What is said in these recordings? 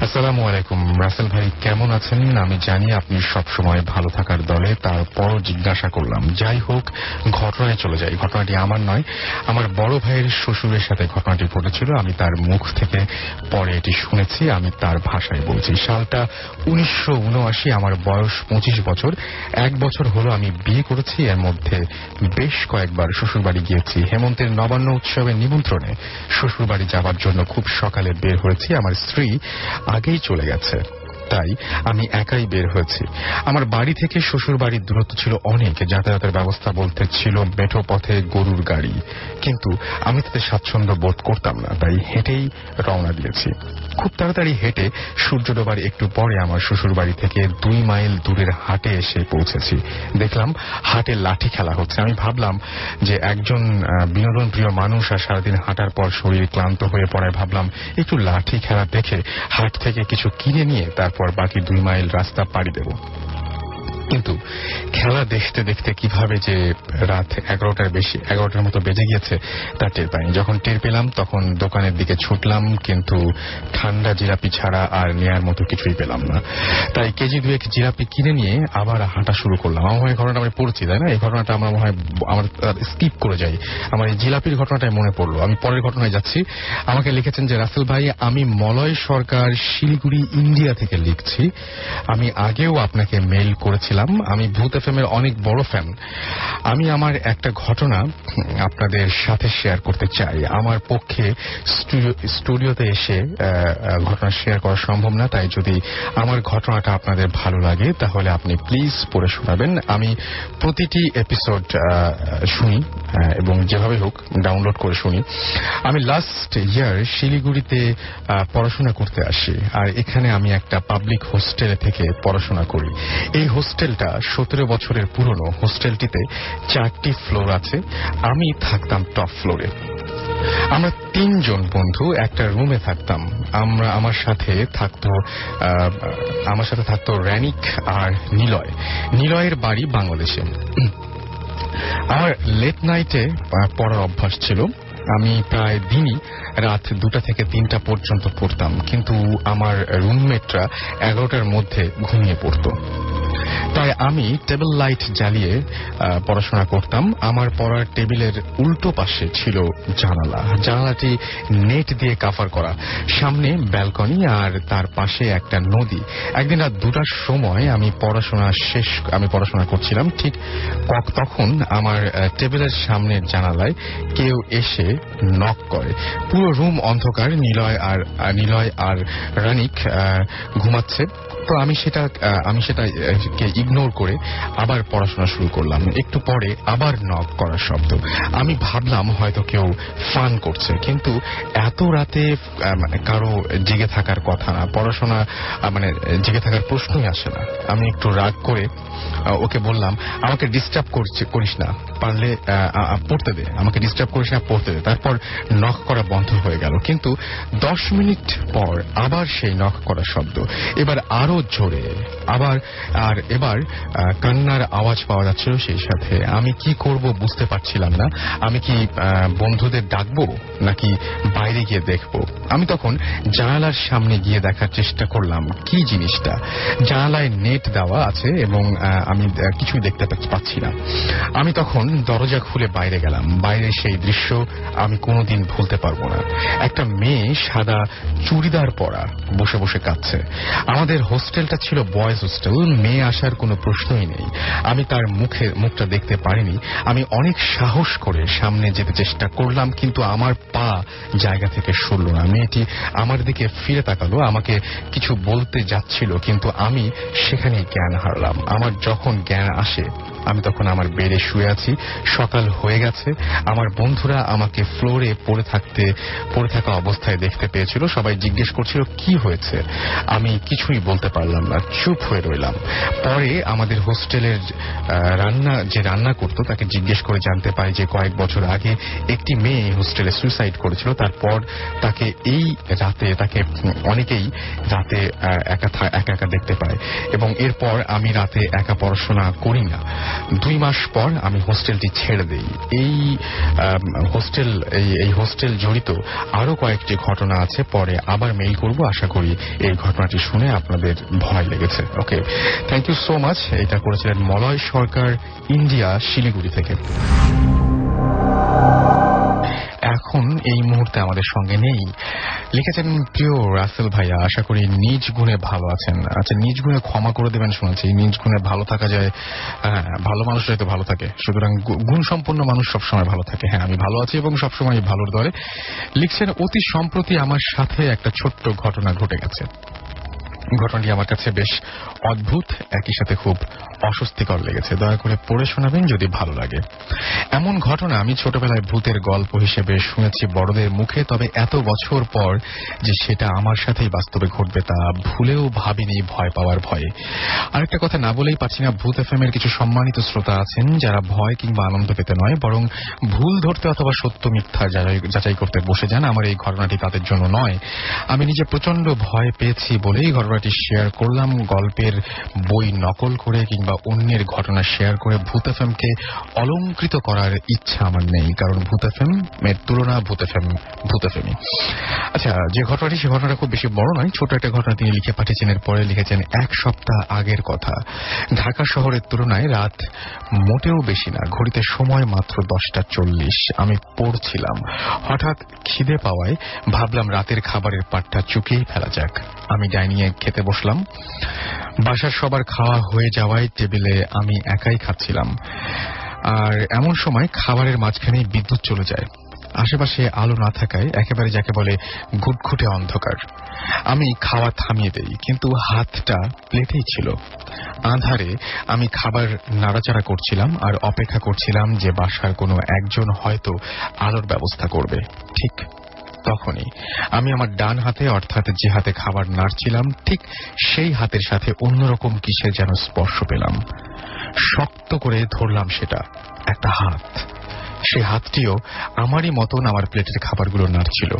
আসসালামু আলাইকুম। রাসেল ভাই, কেমন আছেন? আমি জানি আপনি সবসময় ভালো থাকার দলে, তারপরও জিজ্ঞাসা করলাম। যাই হোক, ঘটনায় চলে যাই। ঘটনাটি আমার নয়, আমার বড় ভাইয়ের শ্বশুরের সাথে ঘটনাটি ঘটেছিল। আমি তার মুখ থেকে পরে এটি শুনেছি, আমি তার ভাষায় বলছি। সালটা উনিশশো উনআশি, আমার বয়স পঁচিশ বছর। এক বছর হলো আমি বিয়ে করেছি, এর মধ্যে বেশ কয়েকবার শ্বশুরবাড়ি গিয়েছি। হেমন্তের নবান্ন উৎসবের নিমন্ত্রণে শ্বশুরবাড়ি যাবার জন্য খুব সকালে বের হয়েছি। আমার স্ত্রী আগেই চলে গেছে। তাই আমি একাই বের হয়েছি। আমার বাড়ি থেকে শ্বশুর বাড়ির দূরত্ব ছিল অনেক, যাতায়াতের ব্যবস্থা বলতে ছিল মেঠো পথে গরুর গাড়ি। কিন্তু আমি তাতে স্বাচ্ছন্দ্য বোধ করতাম না, তাই হেঁটেই রওনা দিয়েছি। খুব তাড়াতাড়ি হেঁটে সূর্য ডোবার একটু পরে আমার শ্বশুর বাড়ি থেকে দুই মাইল দূরের হাটে এসে পৌঁছেছি। দেখলাম হাটে লাঠি খেলা হচ্ছে। আমি ভাবলাম যে একজন বিনোদন প্রিয় মানুষ আর সারাদিন হাঁটার পর শরীর ক্লান্ত হয়ে পড়ায় ভাবলাম, একটু লাঠি খেলা দেখে হাট থেকে কিছু কিনে নিয়ে তারপর বাকি দুই মাইল রাস্তা পাড়ি দেব। কিন্তু খেলা দেখতে দেখতে কীভাবে যে রাত এগারোটার বেশি, এগারোটার মতো বেজে গিয়েছে, তা টের পাইনি। যখন টের পেলাম, তখন দোকানের দিকে ছুটলাম, কিন্তু ঠান্ডা জিলাপি ছাড়া আর নেয়ার মতো কিছুই পেলাম না। তাই কেজি দুয়েক জিলাপি কিনে নিয়ে আবার হাঁটা শুরু করলাম। আমার মনে ঘটনাটা আমি পড়ছি, তাই না? এই ঘটনাটা আমার মনে হয়, আমার স্কিপ করে যাই। আমার এই জিলাপির ঘটনাটাই মনে পড়ল। আমি পরের ঘটনায় যাচ্ছি। আমাকে লিখেছেন যে, রাসেল ভাই, আমি মলয় সরকার শিলিগুড়ি, ইন্ডিয়া থেকে লিখছি। আমি আগেও আপনাকে মেইল করেছিলাম আমি ভূত এফ এর অনেক বড় ফ্যান আমি আমার একটা ঘটনা আপনাদের সাথে শেয়ার করতে চাই। আমার পক্ষে স্টুডিওতে এসে ঘটনা শেয়ার করা সম্ভব না, তাই যদি আমার ঘটনাটা আপনাদের ভালো লাগে, তাহলে আপনি প্লিজ পড়ে শোনাবেন। আমি প্রতিটি এপিসোড শুনি। এবং যেভাবে হোক ডাউনলোড করে শুনি। আমি লাস্ট ইয়ার শিলিগুড়িতে পড়াশোনা করতে আসি, আর এখানে আমি একটা পাবলিক হোস্টেলে থেকে পড়াশোনা করি। এই হোস্টেলটা সতেরো বছরের পুরনো হোস্টেলটিতে চারটি ফ্লোর আছে। আমি থাকতাম টপ ফ্লোরে আমরা তিনজন বন্ধু একটা রুমে থাকতাম। আমরা, আমার সাথে থাকতো আমার সাথে থাকতো র্যানিক আর নিলয়। নিলয়ের বাড়ি বাংলাদেশে। আমার লেট নাইটে পড়ার অভ্যাস ছিল। আমি প্রায় দিনই রাত দুটা থেকে তিনটা পর্যন্ত পড়তাম। কিন্তু আমার রুমমেটরা এগারোটার মধ্যে ঘুমিয়ে পড়তো। তাই আমি টেবিল লাইট জ্বালিয়ে পড়াশোনা করতাম। আমার পড়ার টেবিলের উল্টো পাশে ছিল জানালা। জানালাটি নেট দিয়ে কাভার করা। সামনে ব্যালকনি আর তার পাশে একটা নদী। একদিন রাত দুটার সময় আমি পড়াশোনা শেষ, আমি পড়াশোনা করছিলাম। ঠিক তখন আমার টেবিলের সামনের জানালায় কেউ এসে নক করে। পুরো রুম অন্ধকার, নিলয় আর নিলয় আর রানিক ঘুমাচ্ছে। তো আমি সেটা আমি সেটা ইগনোর করে আবার পড়াশোনা শুরু করলাম। একটু পরে আবার নক করার শব্দ। আমি ভাবলাম হয়তো কেউ ফান করছে, কিন্তু এত রাতে মানে কারও জেগে থাকার কথা না, পড়াশোনা মানে জেগে থাকার প্রশ্নই আসে না। আমি একটু রাগ করে ওকে বললাম, আমাকে ডিস্টার্ব করছে, করিস না, পারলে পড়তে দে, আমাকে ডিস্টার্ব করিস না, পড়তে দে। তারপর নখ করা বন্ধ হয়ে গেল। কিন্তু দশ মিনিট পর আবার সেই নখ করা শব্দ। এবার আরও জোরে, আবার, আর এবার কান্নার আওয়াজ পাওয়া যাচ্ছিল সেই সাথে। আমি কি করব বুঝতে পারছিলাম না। আমি কি বন্ধুদের ডাকবো নাকি বাইরে গিয়ে দেখব? আমি তখন জানালার সামনে গিয়ে দেখার চেষ্টা করলাম, কি জিনিসটা? জানালায় নেট দেওয়া আছে এবং আমি কিছুই দেখতে পাচ্ছি না। আমি তখন দরজা খুলে বাইরে গেলাম। বাইরে সেই দৃশ্য আমি কোনোদিন ভুলতে পারব না। একটা মেয়ে সাদা চুড়িদার পরা বসে বসে কাঁদছে। আমাদের হোস্টেলটা ছিল বয়েজ হোস্টেল। মেয়ে আসার কোনো প্রশ্নই নেই। আমি তার মুখে মুখটা দেখতে পারিনি। আমি অনেক সাহস করে সামনে যেতে চেষ্টা করলাম, কিন্তু আমার পা জায়গা থেকে সরল না। মেয়েটি আমার দিকে ফিরে তাকালো, আমাকে কিছু বলতে যাচ্ছিল, কিন্তু আমি সেখানেই জ্ঞান হারলাম। আমার যখন জ্ঞান আসে আমি তখন আমার বেডে শুয়ে আছি। সকাল হয়ে গেছে। আমার বন্ধুরা আমাকে ফ্লোরে পড়ে থাকতে, পড়ে থাকা অবস্থায় দেখতে পেয়েছিল। সবাই জিজ্ঞেস করছিল, কি হয়েছে? আমি কিছুই বলতে পারলাম না। চুপ হয়ে রইলাম। পরে আমাদের হোস্টেলের রান্না, যে রান্না করত, তাকে জিজ্ঞেস করে জানতে পারি যে কয়েক বছর আগে একটি মেয়ে হোস্টেলে সুইসাইড করেছিল। তারপর তাকে এই রাতে, তাকে অনেকেই রাতে একা একা একা দেখতে পায়। এবং এরপর আমি রাতে একা পড়াশোনা করি না। দুই মাস পর আমি হোস্টেলটি ছেড়ে দিই। এই হোস্টেল, এই এই হোস্টেল জড়িত আরও কয়েকটি ঘটনা আছে, পরে আবার মেইল করব। আশা করি এই ঘটনাটি শুনে আপনাদের ভয় লেগেছে। Okay thank you so much এটা করেছিলেন মলয় সরকার, ইন্ডিয়া, শিলিগুড়ি থেকে। এখন এই মুহূর্তে আমাদের সঙ্গে নেই। লিখেছেন প্রিয় রাসেল ভাইয়া, আশা করি নিজ গুণে ভালো আছেন। আচ্ছা নিজ গুণে ক্ষমা করে দেবেন শুনেছি। নিজ গুণে ভালো থাকা যায় হ্যাঁ ভালো মানুষরাই তো ভালো থাকে। সুতরাং গুণ সম্পন্ন মানুষ সবসময় ভালো থাকে। হ্যাঁ আমি ভালো আছি এবং সবসময় ভালোর দরে লিখছেন, অতি সম্প্রতি আমার সাথে একটা ছোট্ট ঘটনা ঘটে গেছে। ঘটনাটি আমার কাছে বেশ অদ্ভুত, একই সাথে খুব অস্বস্তিকর লেগেছে। দয়া করে পড়ে শোনাবেন যদি ভালো লাগে। এমন ঘটনা আমি ছোটবেলায় ভূতের গল্প হিসেবে শুনেছি বড়দের মুখে, তবে এত বছর পর যে সেটা আমার সাথেই বাস্তবে ঘটবে তা ভুলেও ভাবিনি ভয় পাওয়ার ভয়ে। আরেকটা কথা না বলেই পারছি না, ভূত এফ এর কিছু সম্মানিত শ্রোতা আছেন যারা ভয় কিংবা আনন্দ পেতে নয়, বরং ভুল ধরতে অথবা সত্য মিথ্যা যাচাই- করতে বসে যান। আমার এই ঘটনাটি তাদের জন্য নয়। আমি নিজে প্রচণ্ড ভয় পেয়েছি বলেই ঘটনাটি শেয়ার করলাম, গল্পের বই নকল করে কিংবা অন্যের ঘটনা শেয়ার করে ভূত এফ অলঙ্কৃত করার ইচ্ছা আমার নেই, কারণ ভূত এফ এর তুলনা ভূত এফ ভূত এফ আচ্ছা যে ঘটনাটি, সে ঘটনাটা খুব বেশি বড় নয়, ছোট একটা ঘটনা তিনি লিখে পাঠিয়েছেন এর পরে লিখেছেন এক সপ্তাহ আগের কথা। ঢাকা শহরের তুলনায় রাত মোটেও বেশি না, ঘড়িতে সময় মাত্র দশটা চল্লিশ। আমি পড়ছিলাম। হঠাৎ খিদে পাওয়ায় ভাবলাম রাতের খাবারের পাটটা চুকিয়েই ফেলা যাক। আমি ডাইনিংয়ে খেতে বসলাম। বাসার সবার খাওয়া হয়ে যাওয়ায় টেবিলে আমি একাই খাচ্ছিলাম। আর এমন সময় খাবারের মাঝখানেই বিদ্যুৎ চলে যায়। আশেপাশে আলো না থাকায় একেবারে যাকে বলে ঘুটঘুটে অন্ধকার। আমি খাওয়া থামিয়ে দেই, কিন্তু হাতটা প্লেটেই ছিল। আধারে আমি খাবার নাড়াচাড়া করছিলাম আর অপেক্ষা করছিলাম যে বাসার কোনো একজন হয়তো আলোর ব্যবস্থা করবে। ঠিক তখনই আমি আমার ডান হাতে, অর্থাৎ যে হাতে খাবার নাড়ছিলাম, ঠিক সেই হাতের সাথে অন্যরকম কিসের যেন স্পর্শ পেলাম। শক্ত করে ধরলাম সেটা, একটা হাত। সে হাতটিও আমারই মতন আমার প্লেটের খাবারগুলো নাড়ছিল।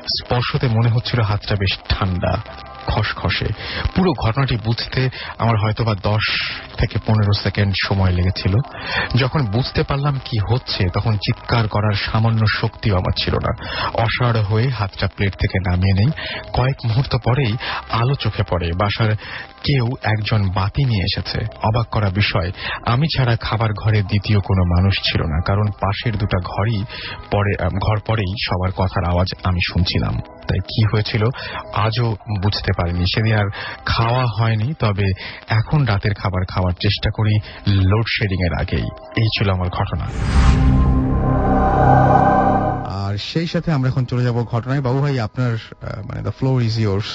স্পর্শতে মনে হচ্ছিল হাতটা বেশ ঠান্ডা। খসখসে। পুরো ঘটনাটি বুঝতে আমার হয়তো বা দশ থেকে পনেরো সেকেন্ড সময় লেগেছিল। যখন বুঝতে পারলাম কি হচ্ছে, তখন চিৎকার করার সামান্য শক্তিও আমার ছিল না। অসাড় হয়ে হাতটা প্লেট থেকে নামিয়ে নেই। কয়েক মুহূর্ত পরেই আলো চোখে পড়ে। বাসার কেউ একজন বাতি নিয়ে এসেছে। অবাক করা বিষয়, আমি ছাড়া খাবার ঘরে দ্বিতীয় কোনো মানুষ ছিল না, কারণ পাশের দুটা ঘরই পরে, ঘর পরেই সবার কথার আওয়াজ আমি শুনছিলাম। তাই কি হয়েছিল আজও বুঝতে পারিনি। সেদিন আর খাওয়া হয়নি তবে এখন রাতের খাবার খাওয়ার চেষ্টা করি লোডশেডিং এর আগেই। এই ছিল আমার ঘটনা। আর সেই সাথে আমরা এখন চলে যাব ঘটনায়। বাবু ভাই আপনার আহ, মানে the floor is yours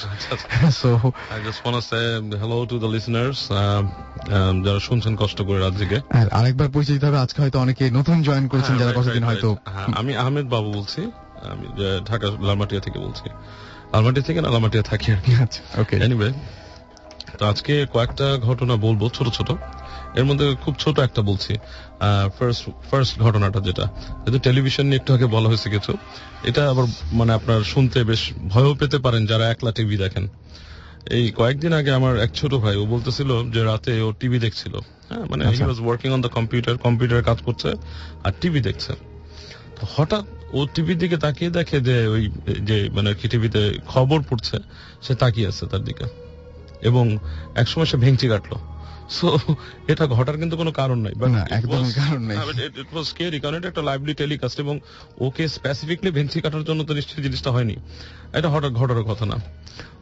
so I just want to say hello to the listeners um, um, যারা শুনছেন কষ্ট করে রাত জেগে। আর আরেকবার পরিচয় দিতে হবে আজকে হয়তো অনেকে নতুন জয়েন করেছেন হ্যাঁ, যারা কতদিন হয়তো হ্যাঁ, আমি আহমেদ বাবু বলছি। আমি ঢাকা লালমাটিয়া থেকে বলছি। লালমাটিয়া থেকে না লালমাটিয়া থাকি আর কি। আচ্ছা ওকে এনিওয়ে তো আজকে কয়েকটা ঘটনা বলব ছোট ছোট। এর মধ্যে খুব ছোট একটা বলছি। ফার্স্ট ফার্স্ট ঘটনাটা যেটা। যেহেতু টেলিভিশন নিয়ে একটু আগে বলা হয়েছে কিছু এটা আবার মানে আপনার শুনতে বেশ ভয়ও পেতে পারেন যারা একলা টিভি দেখেন। এই কয়েকদিন আগে আমার এক ছোট ভাই ও বলতেছিল যে রাতে ও টিভি দেখছিল। হ্যাঁ মানে হি আচ্ছা। Was working on the computer কম্পিউটারে কাজ করছে আর টিভি দেখছে। তো হঠাৎ ও টিভির দিকে তাকিয়ে দেখে যে ওই যে মানে কি টিভিতে খবর পড়ছে সে তাকিয়ে আছে তার দিকে। এবং একসময় সে ভেঙচি কাটলো। সো এটা ঘটার কিন্তু কোনো কারণ নাই না, একদমই কারণ নেই। ইট ওয়াজ স্কেরি কারণ এটা একটা লাইভলি টেলিকাস্ট এবং ওকে স্পেসিফিকলি ভেঙচি কাটার জন্য তো নিশ্চয়ই জিনিসটা হয়নি। এটা হঠাৎ ঘটার কথা না।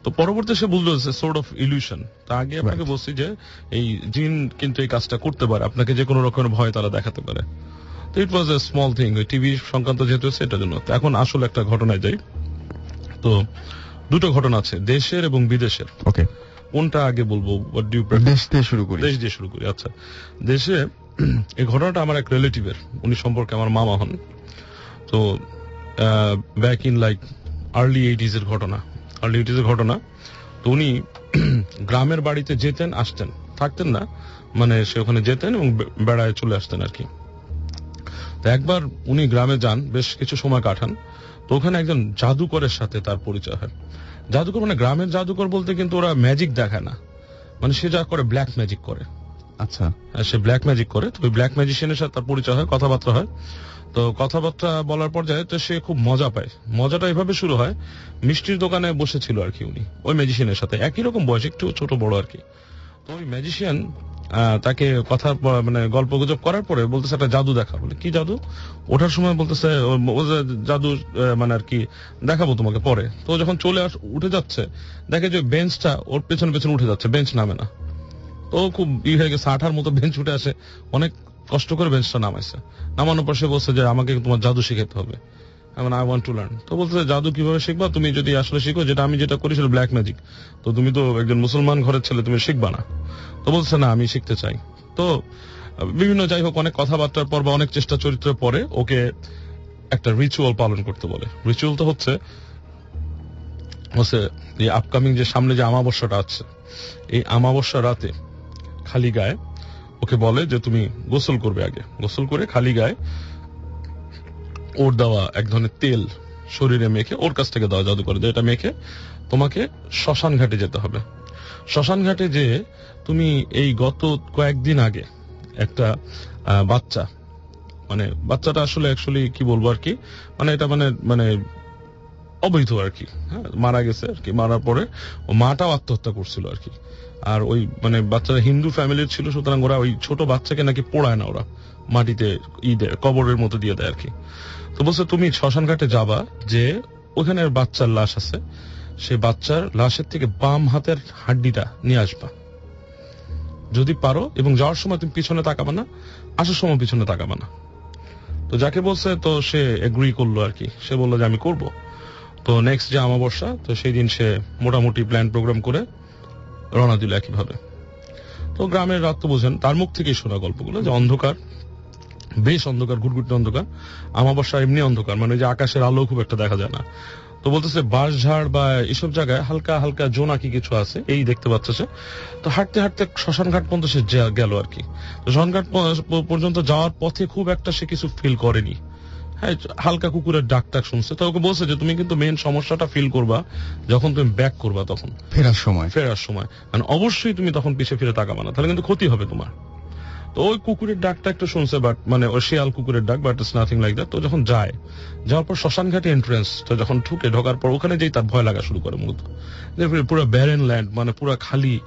তো পরবর্তী সে বুঝলো সোর্ট অফ ইলিউশন তা আগে আপনাকে বলছি যে এই জিন কিন্তু এই কাজটা করতে পারে। আপনাকে যে কোনো রকমের ভয় তারা দেখাতে পারে। It was a small thing ওই টিভি সংক্রান্ত যেহেতু সেটার জন্য। এখন আসলে একটা ঘটনায় যাই। তো দুটো ঘটনা আছে দেশের এবং বিদেশের। ওকে কোনটা আগে বলব? হোয়াট দেশ দিয়ে শুরু করি। দেশ দিয়ে শুরু করি আচ্ছা। দেশে এই ঘটনাটা আমার এক রিলেটিভের উনি সম্পর্কে আমার মামা হন। তো back in like early eighties এর ঘটনা। আর্লি এইটিজ এর ঘটনা। তো উনি গ্রামের বাড়িতে যেতেন আসতেন। থাকতেন না। মানে সে ওখানে যেতেন এবং বেড়ায় চলে আসতেন আর কি। একবার উনি গ্রামে যান বেশ কিছু সময় কাটান তো ওখানে একজন জাদুকরের সাথে তার পরিচয় হয়। জাদুকর মানে গ্রামের জাদুকর বলতে কিন্তু ওরা ম্যাজিক দেখায় না। মানে সে যা করে ব্ল্যাক ম্যাজিক করে। আচ্ছা। সে ব্ল্যাক ম্যাজিক করে তো ওই ব্ল্যাক ম্যাজিশিয়ানের সাথে তার পরিচয় হয় কথাবার্তা হয়। তো কথাবার্তা বলার পর যায় তো সে খুব মজা পায়। মজাটা এভাবে শুরু হয় মিষ্টির দোকানে বসেছিল আর কি উনি ওই ম্যাজিশিয়ানের সাথে। একই রকম বয়স একটু ছোট বড় আর কি। তো ওই ম্যাজিশিয়ান তাকে কথা মানে গল্প গুজব করার পরে বলতেছে একটা জাদু দেখা বলে, কি জাদু? ওঠার সময় বলতেছে জাদু মানে আর কি দেখাবো তোমাকে পরে। তো যখন চলে আস, উঠে যাচ্ছে, দেখে যে বেঞ্চটা ওর পেছনে পেছনে উঠে যাচ্ছে, বেঞ্চ নামে না। তো খুব ই হয়ে গেছে, আঠার মতো বেঞ্চ উঠে আসে, অনেক কষ্ট করে বেঞ্চটা নামাইছে। নামানোর পর সে বলছে যে, আমাকে তোমার জাদু শিখাতে হবে। আই ওয়ান্ট টু লার্ন তো জাদু কীভাবে শিখবা? তুমি যদি আসলে শিখো, যেটা আমি যেটা করি সেটা ব্ল্যাক ম্যাজিক তো তুমি তো একজন মুসলমান ঘরের ছেলে, তুমি শিখবা না। তো বলছে, না, আমি শিখতে চাই। তো, বিভিন্ন যাই হোক, অনেক কথাবার্তার পর বা অনেক চেষ্টা চরিত্রের পরে ওকে একটা রিচুয়াল পালন করতে বলে। রিচুয়াল তো হচ্ছে হচ্ছে এই আপকামিং যে সামনে যে আমাবস্যাটা আছে, এই আমাবস্যা রাতে খালি গায়ে ওকে বলে যে, তুমি গোসল করবে আগে। গোসল করে খালি গায়ে ওর দেওয়া এক ধরনের তেল শরীরে মেখে ওর কাছ থেকে দেওয়া জাদু করে এটা মেখে তোমাকে শ্মশান ঘাটে যেতে হবে। শ্মশান ঘাটে যে তুমি এই গত কয়েকদিন আগে একটা বাচ্চা মানে বাচ্চাটা আসলে অ্যাকচুয়ালি কি বলব আর কি মানে এটা মানে মানে অবৈধ আর কি হ্যাঁ মারা গেছে আর কি, মারার পরে ও মাটাও আত্মহত্যা করছিল আর কি। আর ওই মানে বাচ্চারা হিন্দু ফ্যামিলির ছিল, সুতরাং ওরা ওই ছোট বাচ্চাকে নাকি পোড়ায় না ওরা, মাটিতে ই দেয়, কবরের মতো দিয়ে দেয় আর কি। তো বলছে, তুমি শ্মশান ঘাটে যাবা যে ওখানে বাচ্চার লাশ আছে। সে বাচ্চার লাশের থেকে বাম হাতের হাড্ডিটা নিয়ে আসবা। যদি পারো, এবং যাওয়ার সময় তুমি পিছনে তাকাবা না, আসার সময় পিছনে তাকাবা না। তো যাকে বলছে, তো সে এগ্রি করল আর কি। সে বলল যে, আমি করব। তো নেক্সট যে আমাবস্যা তো সেই দিন সে মোটামুটি প্ল্যান প্রোগ্রাম করে রওনা দিল একইভাবে। তো গ্রামের রাত তো বোঝেন, তার মুখ থেকেই শোনা গল্পগুলো যে অন্ধকার বেশ অন্ধকার ঘুটঘুটে অন্ধকার। আমাবস্যা এমনি অন্ধকার মানে যে আকাশের আলো খুব একটা দেখা যায় না। তো বলতেছে বাঁশ ঝাড় বা এসব জায়গায় হালকা হালকা জোনাকি কিছু আছে এই দেখতে পাচ্ছে সে তো হাঁটতে হাঁটতে শ্মশান ঘাট পর্যন্ত সে গেল আর কি। তো শ্মশান ঘাট প- পর্যন্ত যাওয়ার পথে খুব একটা সে কিছু ফিল করেনি। হ্যাঁ হালকা কুকুরের ডাক টাক শুনছে। তো ওকে বলছে যে তুমি কিন্তু মেন সমস্যাটা ফিল করবা যখন তুমি ব্যাক করবা তখন। ফেরার সময়। ফেরার সময়। মানে অবশ্যই তুমি তখন পিছে ফিরে তাকাবা না তাহলে কিন্তু ক্ষতি হবে তোমার। তো ওই কুকুরের ডাকটা একটু শুনছে বাট মানে ওই শিয়াল কুকুরের ডাক but it's nothing like that তো যখন যায়, যাওয়ার পর শ্মশান ঘাটে এন্ট্রেন্স তো যখন ঢুকে, ঢোকার পর ওখানে যেই তার ভয় লাগা শুরু করে মূলত। পুরো ব্যারেন ল্যান্ড মানে পুরো খালি।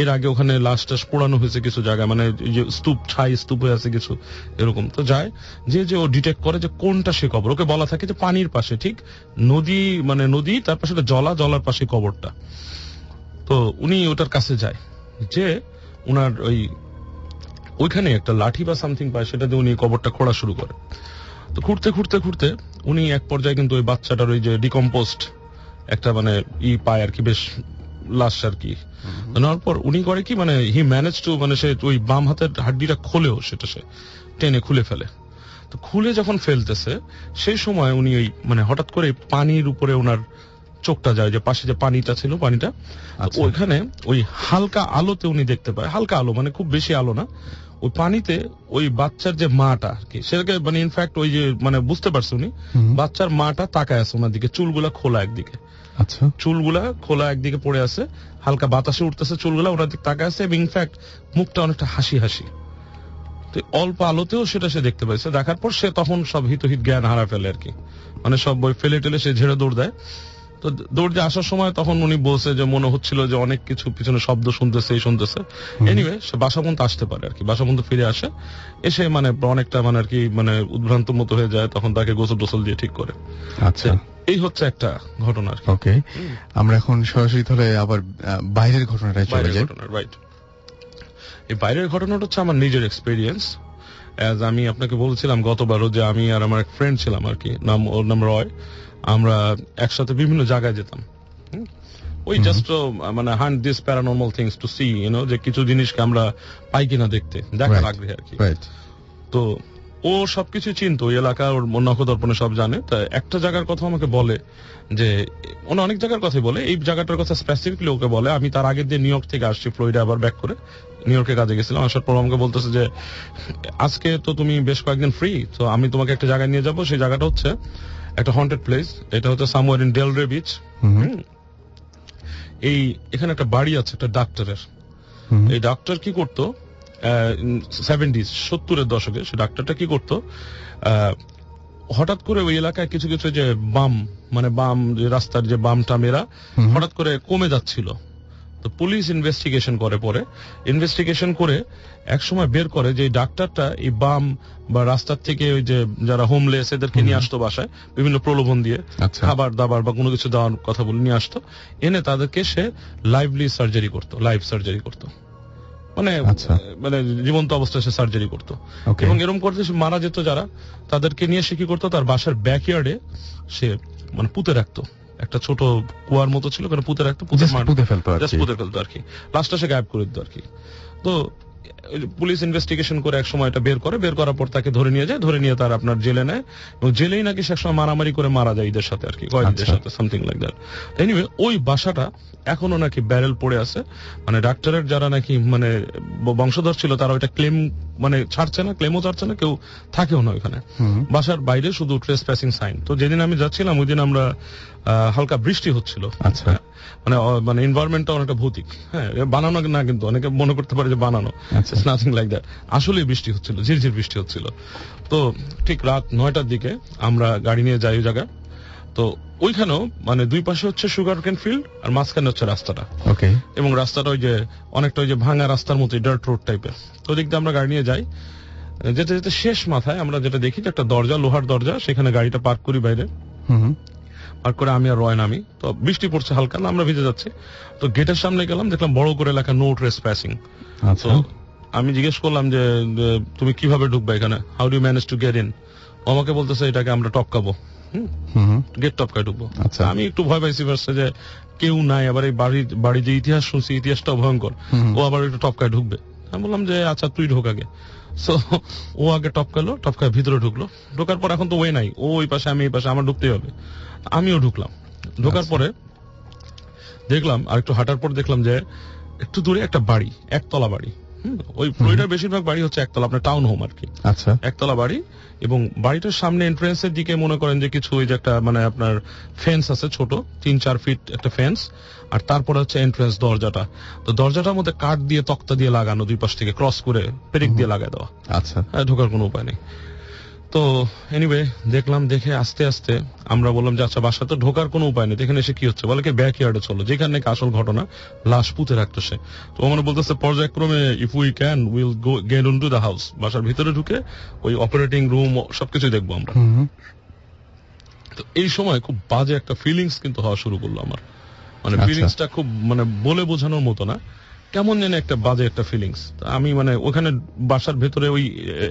এর আগে ওখানে লাশ টাশ পোড়ানো হয়েছে কিছু জায়গায় মানে স্তূপ, ছাই স্তূপ হয়ে আছে কিছু, এরকম। তো যায়, যে যে ও ডিটেক্ট করে যে কোনটা সে কবর। ওকে বলা থাকে যে পানির পাশে, ঠিক? নদী মানে নদী, তার পাশে জলা, জলার পাশে কবরটা। তো উনি ওটার কাছে যায়। যে উনার ওই ওইখানে একটা লাঠি বা সামথিং পায় সেটা দিয়ে উনি কবরটা খোঁড়া শুরু করে। তো খুঁড়তে খুঁড়তে খুঁড়তে উনি এক পর্যায়ে কিন্তু ওই বাচ্চাটার ওই যে ডিকম্পোস্ট একটা মানে ই পায় আর কি বেশ লাশ আর কি। নেওয়ার পর উনি করে কি মানে হি ম্যানেজ টু মানে সে ওই বাম হাতের হাড্ডিটা খোলেও সেটা সে টেনে খুলে ফেলে। তো খুলে যখন ফেলতেছে সেই সময় উনি ওই মানে হঠাৎ করে পানির উপরে ওনার চোখটা যায় যে পাশে যে পানিটা ছিল পানিটা আচ্ছা। ওইখানে ওই হালকা আলোতে উনি দেখতে পায়। হালকা আলো মানে খুব বেশি আলো না। ওই পানিতে ওই বাচ্চার যে মাটা আর কি সেটাকে মানে ইনফ্যাক্ট ওই যে মানে বুঝতে পারছে উনি? বাচ্চার মাটা তাকায় আছে ওনার দিকে চুলগুলা খোলা একদিকে। আচ্ছা। চুলগুলা খোলা একদিকে পড়ে আছে হালকা বাতাসে উঠতেছে চুলগুলা ওনার দিকে তাকায় আছে এবং ইনফ্যাক্ট মুখটা অনেকটা হাসি হাসি। তো অল্প আলোতেও সেটা সে দেখতে পাইছে। দেখার পর সে তখন সব হিতহিত জ্ঞান হারা ফেলে আর কি। মানে সব বই ফেলে টেলে সে ঝেড়ে দৌড় দেয়। তো দৌড় আসার সময় তখন উনি বলছে যে মনে হচ্ছিল যে অনেক কিছু পিছনে শব্দ শুনতেছে এই শুনতেছে। এনিওয়ে সে বাসা পর্যন্ত আসতে পারে আর কি। বাসা পর্যন্ত ফিরে আসে এসে মানে অনেকটা মানে আর কি মানে উদ্ভ্রান্ত মতো হয়ে যায় তখন তাকে গোসল টোসল দিয়ে ঠিক করে। আচ্ছা। এই হচ্ছে একটা ঘটনা আর ওকে আমরা এখন সরাসরি তাহলে আবার বাইরের ঘটনাটায় চলে যাই। রাইট এই বাইরের ঘটনাটা হচ্ছে আমার নিজের এক্সপিরিয়েন্স অ্যাজ আমি আপনাকে বলছিলাম গতবারও যে আমি আর আমার এক ফ্রেন্ড ছিলাম আর কি নাম ওর নাম রয়। আমরা একসাথে বিভিন্ন জায়গায় যেতাম। ওই জাস্ট মানে hunt this paranormal things to see you know যে কিছু জিনিসকে আমরা পাই কিনা দেখতে দেখার. আগ্রহে আর কি। তো ও সবকিছু চিনতো ওই এলাকা ওর নখদর্পণে সব জানে। তা একটা জায়গার কথা আমাকে বলে যে অনেক জায়গার কথাই বলে। এই জায়গাটার কথা স্পেসিফিকলি ওকে বলে। আমি তার আগের দিন নিউ ইয়র্ক থেকে আসছি ফ্লোরিডা আবার ব্যাক করে। নিউ ইয়র্কে কাজে গেছিলাম আসার পর আমাকে বলতেছে যে আজকে তো তুমি বেশ কয়েকদিন ফ্রি তো আমি তোমাকে একটা জায়গায় নিয়ে যাব। সেই জায়গাটা হচ্ছে একটা হন্টেড প্লেস এটা হচ্ছে সামওয়ার ইন ডেলরে বিচ এই এখানে একটা বাড়ি আছে একটা ডাক্তারের। এই ডাক্তার কি করতো? সেভেন্টিজ সত্তরের দশকে সে ডাক্তারটা কি করতো? আহ, হঠাৎ করে ওই এলাকায় কিছু কিছু যে বাম মানে বাম যে রাস্তার যে বামটা মেরা হুম। হঠাৎ করে কমে যাচ্ছিল। তো পুলিশ ইনভেস্টিগেশন করে পরে। ইনভেস্টিগেশন করে এক সময় বের করে যে ডাক্তারটা এই বাম বা রাস্তার থেকে ওই যে যারা হোমলেস এদেরকে নিয়ে আসতো বাসায় বিভিন্ন প্রলোভন দিয়ে আচ্ছা। খাবার দাবার বা কোনো কিছু দেওয়ার কথা বলে নিয়ে আসতো। এনে তাদেরকে সে লাইভলি সার্জারি করতো লাইভ সার্জারি করতো। মানে আচ্ছা। মানে জীবন্ত অবস্থায় সে সার্জারি করতো। এবং এরকম করতে সে মারা যেত যারা তাদেরকে নিয়ে সে কি করতো? তার বাসার ব্যাকইয়ার্ডে সে মানে পুঁতে রাখতো। একটা ছোট কুয়ার মতো ছিল ওখানে পুঁতে রাখতো? পুঁতে ফেলতো আর কি। পুঁতে ফেলতো আর কি। লাস্টটা সে গায়েব করে দিত আর কি। তো পুলিশ ইনভেস্টিগেশন করে এক সময় এটা বের করে বের করার পর তাকে ধরে নিয়ে যায় ধরে নিয়ে তার আপনার জেলে নেয়। এবং জেলেই নাকি সে একসময় মারামারি করে মারা যায় ঈদের সাথে আর কি কয়েকদের আচ্ছা। সাথে সামথিং লাইক দ্যাট এনিওয়ে ওই বাসাটা এখনও নাকি ব্যারেল পড়ে আছে। মানে ডাক্তারের যারা নাকি মানে বংশধর ছিল তারা ওইটা ক্লেম মানে ছাড়ছে না ক্লেমও ছাড়ছে না কেউ থাকেও না ওইখানে। বাসার বাইরে শুধু ট্রেস প্যাসিং সাইন তো যেদিন আমি যাচ্ছিলাম ওই দিন আমরা আহ, হালকা বৃষ্টি হচ্ছিল। আচ্ছা। মানে মানে এনভায়রনমেন্টটা অনেকটা ভৌতিক। হ্যাঁ বানানো না কিন্তু অনেকে মনে করতে পারে যে বানানো। নাথিং লাইক দ্যাট আসলে বৃষ্টি হচ্ছিল ঝিরঝির বৃষ্টি হচ্ছিল। তো ঠিক রাত নয়টার দিকে আমরা গাড়ি নিয়ে যাই ওই জায়গায়। তো ওইখানেও মানে দুই পাশে হচ্ছে সুগার কেন ফিল্ড আর মাঝখানে হচ্ছে রাস্তাটা। ওকে। এবং রাস্তাটা ওই যে অনেকটা ওই যে ভাঙা রাস্তার মতো ডার্ট রোড টাইপের তো ওদিক দিয়ে আমরা গাড়ি নিয়ে যাই। যেতে যেতে শেষ মাথায় আমরা যেটা দেখি যে একটা দরজা লোহার দরজা সেখানে গাড়িটা পার্ক করি বাইরে। পার্ক করে আমি আর রয় নামি তো বৃষ্টি পড়ছে হালকা না আমরা ভিজে যাচ্ছি। তো গেটের সামনে গেলাম দেখলাম বড় করে লেখা নো ট্রেস প্যাসিং তো আমি জিজ্ঞেস করলাম যে তুমি কীভাবে ঢুকবে এখানে? How do manage to get in আমাকে বলতেছে এটাকে আমরা টপকাবো। হুম? হুম গেট টপকায় ঢুকবো। আচ্ছা। আমি একটু ভয় পাইছি ফার্স্টে যে কেউ নাই আবার এই বাড়ির বাড়ি যে ইতিহাস শুনছি ইতিহাসটাও ভয়ঙ্কর। ও আবার একটু টপকায় ঢুকবে। আমি বললাম যে আচ্ছা তুই ঢোক আগে। সো ও আগে টপকালো টপকায় ভিতরে ঢুকলো। ঢোকার পর এখন তো ওয়ে নাই। ও ওই পাশে আমি এই পাশে আমার ঢুকতেই হবে। আমিও ঢুকলাম। ঢোকার আচ্ছা। পরে দেখলাম আর একটু হাঁটার পর দেখলাম যে একটু দূরে একটা বাড়ি একতলা বাড়ি। ওই ফ্লোরিডার বেশিরভাগ বাড়ি হচ্ছে একতলা আপনার টাউন হোম আর কি। আচ্ছা। একতলা বাড়ি এবং বাড়িটার সামনে এন্ট্রেন্স এর দিকে মনে করেন যে কিছু ওই যে একটা মানে আপনার ফেন্স আছে ছোট তিন চার ফিট একটা ফেন্স আর তারপরে হচ্ছে এন্ট্রেন্স দরজাটা। তো দরজাটার মধ্যে কাঠ দিয়ে তক্তা দিয়ে লাগানো দুই পাশ থেকে ক্রস করে পেরেক দিয়ে লাগিয়ে দেওয়া। আচ্ছা। হ্যাঁ, ঢোকার কোনো উপায় নেই। তো এনিওয়ে দেখলাম দেখে আস্তে আস্তে আমরা বললাম যে আচ্ছা বাসা তো ঢোকার কোনো উপায় নেই এখানে এসে কি হচ্ছে? বলে কি ব্যাক ইয়ার্ডে চলো যেখানে নাকি আসল ঘটনা লাশ পুঁতে রাখতো সে। তো মানে বলতেছে পর্যায়ক্রমে if we can will go get into the house বাসার ভিতরে ঢুকে ওই অপারেটিং রুম সবকিছুই দেখব আমরা। তো এই সময় খুব বাজে একটা ফিলিংস কিন্তু হওয়া শুরু করল আমার। মানে আচ্ছা। ফিলিংসটা খুব মানে বলে বোঝানোর মতো না। কেমন যেন একটা বাজে একটা ফিলিংস আমি মানে ওখানে বাসার ভেতরে ওই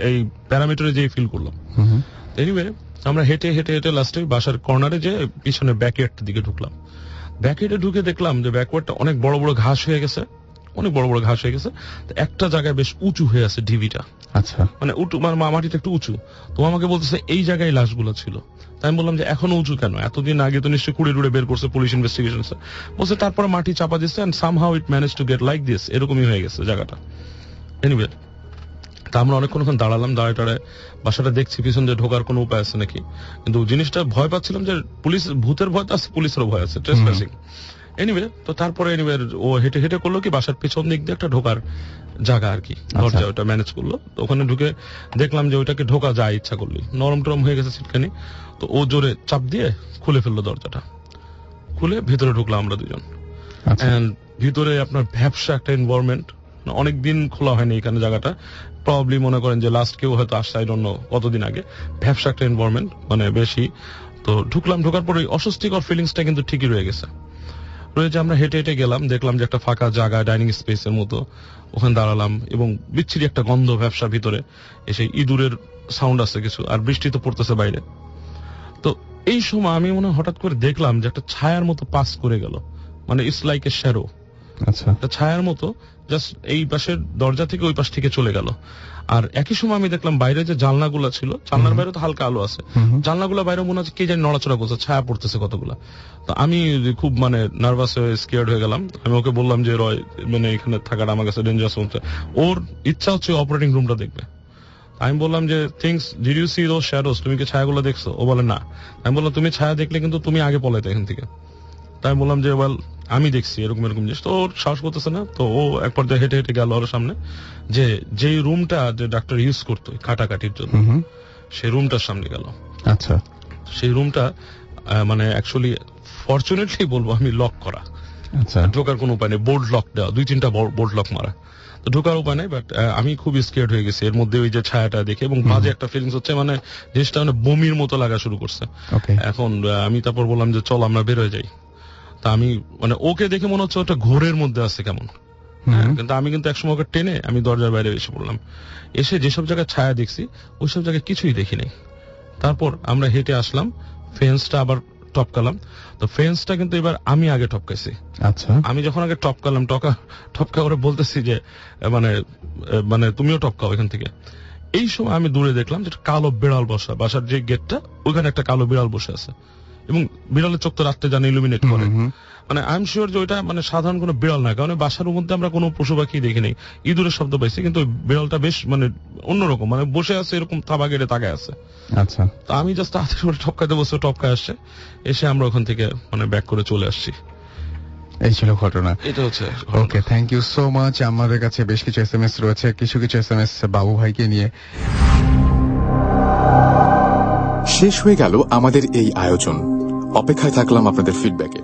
এই প্যারামিটারে যেই ফিল করলাম। এনিওয়ে আমরা হেঁটে হেঁটে হেঁটে লাস্টে বাসার কর্নারে যে পিছনে ব্যাকয়ার্ডটার দিকে ঢুকলাম। ব্যাকয়ার্ডে ঢুকে দেখলাম যে ব্যাকওয়ার্ডটা অনেক বড় বড় ঘাস হয়ে গেছে অনেক বড় বড় ঘাস হয়ে গেছে। একটা জায়গায় বেশ উঁচু হয়ে আছে ঢিবিটা। আচ্ছা। মানে উঁচু মানে মাটিটা একটু উঁচু। তো আমাকে বলতেছে এই জায়গায় লাশগুলো ছিল। তাই আমি বললাম যে এখনও উঁচু কেন? এতদিন আগে তো নিশ্চয়ই কুড়ে টুড়ে বের করছে পুলিশ ইনভেস্টিগেশন বলছে তারপরে মাটি চাপা দিচ্ছে and somehow it manage to get like this এরকমই হয়ে গেছে জায়গাটা। এনিওয়ে তা আমরা অনেকক্ষণ দাঁড়ালাম দাঁড়ায় টাড়ায় বাসাটা দেখছি পিছন দিয়ে ঢোকার কোনো উপায় আছে নাকি? কিন্তু জিনিসটা ভয় পাচ্ছিলাম যে পুলিশ ভূতের ভয় তো আছে পুলিশেরও ভয় আছে ট্রেস এনিওয়ে তো তারপরে এনিওয়ে ও হেঁটে হেঁটে করল কি বাসার পিছন দিক দিয়ে একটা ঢোকার জায়গা আর কি দরজা ওটা ম্যানেজ করল। তো ওখানে ঢুকে দেখলাম যে ওইটাকে ঢোকা যায় ইচ্ছা করলি নরম টরম হয়ে গেছে সিটখানি। তো ও জোরে চাপ দিয়ে খুলে ফেলল দরজাটা। খুলে ভিতরে ঢুকলাম আমরা দুজন। আচ্ছা। এন্ড ভিতরে আপনার ব্যবসা একটা এনভায়রনমেন্ট অনেক দিন খোলা হয়নি এখানে জায়গাটা। প্রবাবলি মনে করেন যে লাস্ট কেউ হয়তো আসছে অন্য কতদিন আগে। ব্যবসা একটা এনভায়রনমেন্ট মানে বেশি। তো ঢুকলাম ঢোকার পরে অস্বস্তিকর ফিলিংসটা কিন্তু ঠিকই রয়ে গেছে। রয়েছে আমরা হেঁটে হেঁটে গেলাম দেখলাম যে একটা ফাঁকা জায়গা ডাইনিং স্পেসের মতো। ওখানে দাঁড়ালাম এবং বিচ্ছিরি একটা গন্ধ ব্যবসার ভিতরে এসে ইঁদুরের সাউন্ড আছে কিছু আর বৃষ্টি তো পড়তেছে বাইরে। তো এই সময় আমি মনে হঠাৎ করে দেখলাম যে একটা ছায়ার মতো পাস করে গেল। মানে ইটস লাইক এ শ্যারো আচ্ছা। একটা ছায়ার মতো জাস্ট এই পাশের দরজা থেকে ওই পাশ থেকে চলে গেল। আর একই সময় আমি দেখলাম বাইরে যে জানলাগুলো ছিল জানলার বাইরে তো হালকা আলো আছে। জানলাগুলো বাইরে মনে হচ্ছে কে জানি নড়াচড়া করছে ছায়া পড়তেছে কতগুলা। তো আমি খুব মানে নার্ভাস হয়ে স্কেয়ার্ড হয়ে গেলাম। আমি ওকে বললাম যে রয় মানে এখানে থাকাটা আমার কাছে ডেঞ্জারাস হচ্ছে ওর ইচ্ছা হচ্ছে অপারেটিং রুমটা দেখবে। আমি বললাম যে things did you see those shadows তুমি কি ছায়াগুলো দেখছ? ও বলে না। আমি বললাম তুমি ছায়া দেখলে কিন্তু তুমি আগে পলাইতে এখান থেকে। তাই আমি বললাম যে ওয়েল আমি দেখছি এরকম এরকম জিনিস। তো ওর সাহস করতেছে না তো ও এক পর্যায়ে হেঁটে হেঁটে গেল ওর সামনে। যে যেই রুমটা যে ডাক্তার ইউজ করতো কাটাকাটির জন্য। সেই রুমটার সামনে গেল। আচ্ছা। সেই রুমটা মানে অ্যাকচুয়ালি ফরচুনেটলি বলব আমি লক করা। আচ্ছা। ঢোকার কোনো উপায় নেই বোর্ড লক দেওয়া দুই তিনটা বোর্ড লক মারা। তো ঢোকার উপায় নেই বাট আমি খুব স্কেয়ার্ড হয়ে গেছি। এর মধ্যে ওই যে ছায়াটা দেখে এবং বাজে একটা ফিলিংস হচ্ছে মানে জিনিসটা মানে বমির মতো লাগা শুরু করছে। এখন আমি তারপর বললাম যে চল আমরা বেরোয় যাই। তা আমি মানে ওকে দেখে মনে হচ্ছে ওটা ঘোরের মধ্যে আছে কেমন। হ্যাঁ, কিন্তু আমি কিন্তু একসময় ওকে টেনে আমি দরজার বাইরে এসে পড়লাম। এসে যেসব জায়গায় ছায়া দেখছি ওইসব জায়গায় কিছুই দেখি নাই তারপর আমরা হেঁটে আসলাম ফেন্সটা আবার টপকালাম। তো ফেন্সটা কিন্তু এবার আমি আগে টপকাইছি। আচ্ছা। আমি যখন আগে টপকালাম টকা টপকা করে বলতেছি যে মানে মানে তুমিও টপকাও এখান থেকে। এই সময় আমি দূরে দেখলাম যে কালো বিড়াল বসা বাসার যে গেটটা ওইখানে একটা কালো বিড়াল বসে আছে। এবং বিড়ালের চোখ তো রাত্রে জানে ইলুমিনেট করে। মানে আই এম শিওর যে ওইটা মানে সাধারণ কোনো বিড়াল না কারণ বাসার মধ্যে আমরা কোনো পশু পাখি দেখি নাই। ইঁদুরের শব্দ পাইছি কিন্তু বিড়ালটা বেশ মানে অন্যরকম মানে বসে আছে এরকম থাবা গেড়ে তাকায় আছে। আচ্ছা। তো আমি জাস্ট তাড়াতাড়ি করে টপকাইতে বসে টপকায় আসছে এসে আমরা ওখান থেকে মানে ব্যাক করে চলে আসছি। এই ছিল ঘটনা। এটা হচ্ছে okay thank you so much আমাদের কাছে বেশ কিছু এস এম এস রয়েছে কিছু কিছু এস এম এস বাবু ভাইকে নিয়ে। শেষ হয়ে গেল আমাদের এই আয়োজন। অপেক্ষায় থাকলাম আপনাদের ফিডব্যাকে